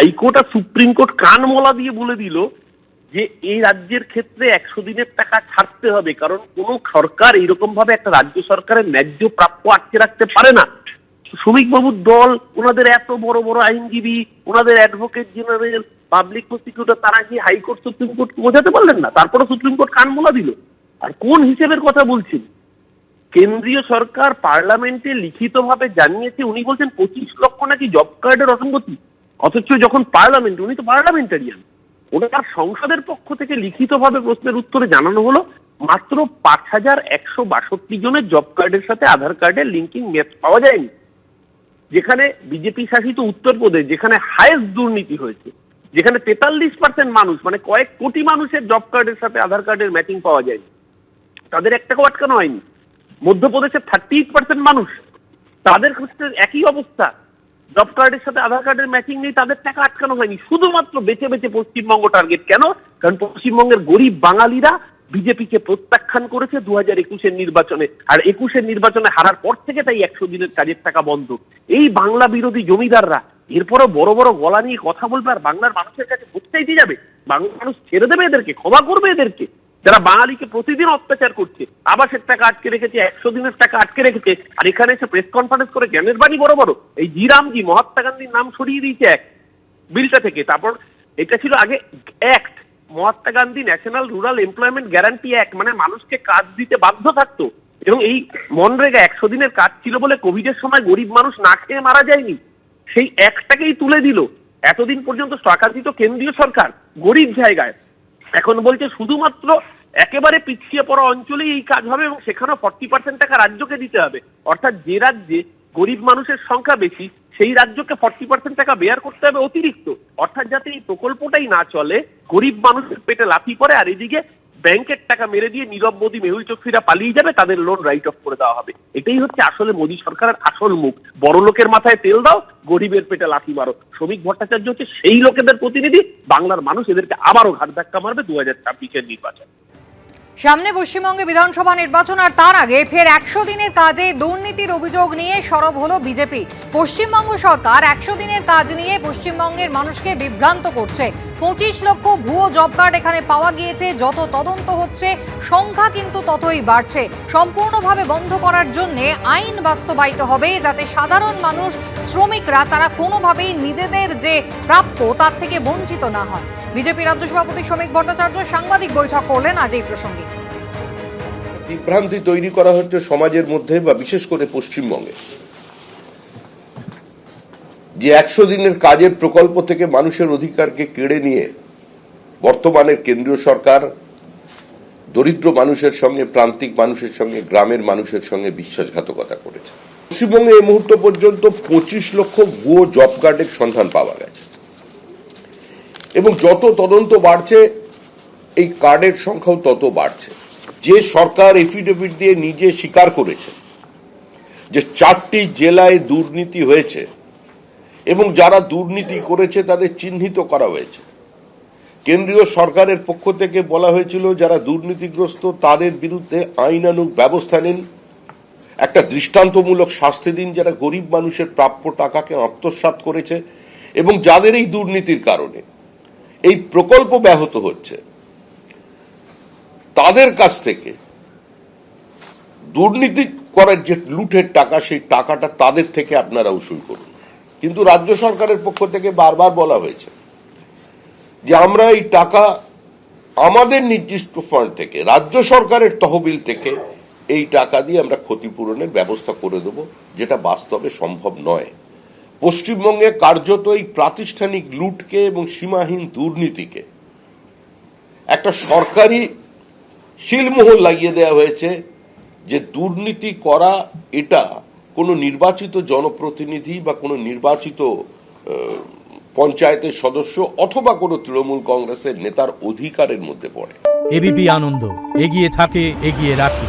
High court আর supreme court কান মোলা দিয়ে বলে দিল যে এই রাজ্যের ক্ষেত্রে একশো দিনের টাকা ছাড়তে হবে, কারণ কোনো সরকার এইরকম ভাবে একটা রাজ্য সরকারের ন্যায্য প্রাপ্য আটকে রাখতে পারে না। শ্রমিকবাবুর দল, ওনাদের এত বড় বড় আইনজীবী, ওনাদের অ্যাডভোকেট জেনারেল, পাবলিক প্রসিকিউটর, তারা কি হাইকোর্ট, সুপ্রিম কোর্ট বোঝাতে পারলেন না? তারপরে সুপ্রিম কোর্ট কান মোলা দিল। আর কোন হিসেবের কথা বলছেন? কেন্দ্রীয় সরকার পার্লামেন্টে লিখিতভাবে জানিয়েছে, উনি বলছেন পঁচিশ লক্ষ নাকি জব কার্ডের অসঙ্গতি। অথচ যখন পার্লামেন্ট, উনি তো পার্লামেন্টারিয়ান। ওনার সংসদের পক্ষ থেকে লিখিতভাবে প্রশ্নের উত্তরে জানানো হলো, মাত্র পাঁচ হাজার একশো বাষট্টি জনের জব কার্ডের সাথে আধার কার্ডের লিঙ্কিং ম্যাচ পাওয়া যায়নি। যেখানে বিজেপি শাসিত উত্তরপ্রদেশ, যেখানে হায়েস্ট দুর্নীতি হয়েছে, যেখানে তেতাল্লিশ পার্সেন্ট মানুষ মানে কয়েক কোটি মানুষের জব কার্ডের সাথে আধার কার্ডের ম্যাচিং পাওয়া যায়নি। তাদের এক টাকাও আটকানো হয়নি। মধ্যপ্রদেশের থার্টি এইট পার্সেন্ট মানুষ, তাদের ক্ষেত্রে একই অবস্থা। জব কার্ডের সাথে আধার কার্ডের ম্যাচিং নেই, তাদের টাকা আটকানো হয়নি। শুধুমাত্র বেছে বেছে পশ্চিমবঙ্গ টার্গেট কেন? কারণ পশ্চিমবঙ্গের গরিব বাঙালিরা বিজেপিকে প্রত্যাখ্যান করেছে দু হাজার একুশের নির্বাচনে। আর একুশের নির্বাচনে হারার পর থেকে তাই একশো দিনের কাজের টাকা বন্ধ। এই বাংলা বিরোধী জমিদাররা, এরপরও বড় বড় গলা নিয়ে কথা বলবে আর বাংলার মানুষের কাছে ভোট চাইতে যাবে? বাংলার মানুষ ছেড়ে দেবে এদেরকে, ক্ষমা করবে এদেরকে। যারা বাঙালিকে প্রতিদিন অত্যাচার করছে আবাসের টাকা আটকে রেখেছে, একশো দিনের টাকা আটকে রেখেছে, আর এখানে এসে প্রেস কনফারেন্স করে জ্ঞানের বাণী বড় বড়। এই জিরামজি মহাত্মা গান্ধীর নাম সরিয়ে দিয়েছে এক বিলটা থেকে। তারপর এটা ছিল আগে act Mahatma Gandhi National Rural Employment Guarantee Act মানে মানুষকে কাজ দিতে বাধ্য থাকতো। এবং এই মনরেগা একশো দিনের কাজ ছিল বলে কোভিডের সময় গরিব মানুষ না খেয়ে মারা যায়নি। সেই একটাকেই তুলে দিল। এতদিন পর্যন্ত টাকা দিত কেন্দ্রীয় সরকার গরিব জায়গায় এখন বলছে শুধুমাত্র একেবারে পিছিয়ে পড়া অঞ্চলেই এই কাজ হবে এবং সেখানেও ফর্টি পার্সেন্ট টাকা রাজ্যকে দিতে হবে। অর্থাৎ যে রাজ্যে গরিব মানুষের সংখ্যা বেশি, সেই রাজ্যকে ফর্টি পার্সেন্ট টাকা বেয়ার করতে হবে অতিরিক্ত। অর্থাৎ যাতে এই প্রকল্পটাই না চলে, গরিব মানুষের পেটে লাফি পড়ে আর এদিকে ব্যাংকের টাকা মেরে দিয়ে নীরব মোদী মেহুল চক্রীরা পালিয়ে যাবে, তাদের লোন রাইট অফ করে দেওয়া হবে। এটাই হচ্ছে আসলে মোদী সরকারের আসল মুখ। বড় লোকের মাথায় তেল দাও, গরিবের পেটে লাথি মারো। শ্রমিক ভট্টাচার্য হচ্ছে সেই লোকেদের প্রতিনিধি, বাংলার মানুষ এদেরকে আবারও ঘাট ধাক্কা মারবে দু হাজার ছাব্বিশের নির্বাচন। সামনে পশ্চিমবঙ্গে বিধানসভা নির্বাচন আর তার আগে ফের একশো দিনের কাজে দুর্নীতির অভিযোগ নিয়ে সরব হলো বিজেপি। পশ্চিমবঙ্গ সরকার একশো দিনের কাজ নিয়ে পশ্চিমবঙ্গের মানুষকে বিভ্রান্ত করছে। পঁচিশ লক্ষ ভুয়ো জব কার্ড এখানে পাওয়া গিয়েছে। যত তদন্ত হচ্ছে, সংখ্যা কিন্তু ততই বাড়ছে। সম্পূর্ণভাবে বন্ধ করার জন্য আইন বাস্তবায়িত হবে, যাতে সাধারণ মানুষ, শ্রমিকরা তারা কোনোভাবেই নিজেদের যে প্রাপ্য, তার থেকে বঞ্চিত না হয় বিজেপি রাজ্য সভাপতি শ্রমিক ভট্টাচার্য সাংবাদিক বৈঠক করলেন আজ এই প্রসঙ্গে। বিভ্রান্তি তৈরি করা হচ্ছে সমাজের মধ্যে বা বিশেষ করে পশ্চিমবঙ্গে। যে একশো দিনের কাজের প্রকল্প থেকে মানুষের অধিকারকে কেড়ে নিয়ে বর্তমানের কেন্দ্রীয় সরকার দরিদ্র মানুষের সঙ্গে, প্রান্তিক মানুষের সঙ্গে, গ্রামের মানুষের সঙ্গে বিশ্বাসঘাতকতা করেছে। পশ্চিমবঙ্গে এই মুহূর্ত পর্যন্ত পঁচিশ লক্ষ ভুয়ো জব কার্ডের সন্ধান পাওয়া গেছে। এবং যত তদন্ত বাড়ছে, এই কার্ডের সংখ্যাও তত বাড়ছে। যে সরকার এফিডেভিট দিয়ে নিজে স্বীকার করেছে যে চারটি জেলায় দুর্নীতি হয়েছে এবং যারা দুর্নীতি করেছে তাদের চিহ্নিত করা হয়েছে। কেন্দ্রীয় সরকারের পক্ষ থেকে বলা হয়েছিল, যারা দুর্নীতিগ্রস্ত তাদের বিরুদ্ধে আইনানুগ ব্যবস্থা নিন। একটা দৃষ্টান্তমূলক শাস্তি দিন, যারা গরিব মানুষের প্রাপ্য টাকাকে আত্মসাৎ করেছে এবং যাদের এই দুর্নীতির কারণে এই প্রকল্প ব্যাহত হচ্ছে, তাদের কাছ থেকে দুর্নীতি করার যে লুটের টাকা, সেই টাকাটা তাদের থেকে আপনারা উসুল করুন। কিন্তু রাজ্য সরকারের পক্ষ থেকে বারবার বলা হয়েছে যে আমরা এই টাকা আমাদের নির্দিষ্ট ফান্ড থেকে, রাজ্য সরকারের তহবিল থেকে এই টাকা দিয়ে আমরা ক্ষতিপূরণের ব্যবস্থা করে দেব, যেটা বাস্তবে সম্ভব নয়। পশ্চিমবঙ্গে কার্যত এই প্রাতিষ্ঠানিক লুটকে এবং সীমাহীন দুর্নীতিকে একটা সরকারি শিলমোহর লাগিয়ে দেওয়া হয়েছে যে দুর্নীতি করা এটা কোনো নির্বাচিত জনপ্রতিনিধি বা কোনো নির্বাচিত পঞ্চায়েতের সদস্য অথবা কোনো তৃণমূল কংগ্রেসের নেতার অধিকারের মধ্যে পড়ে এবিপি আনন্দ, এগিয়ে থাকে, এগিয়ে রাখে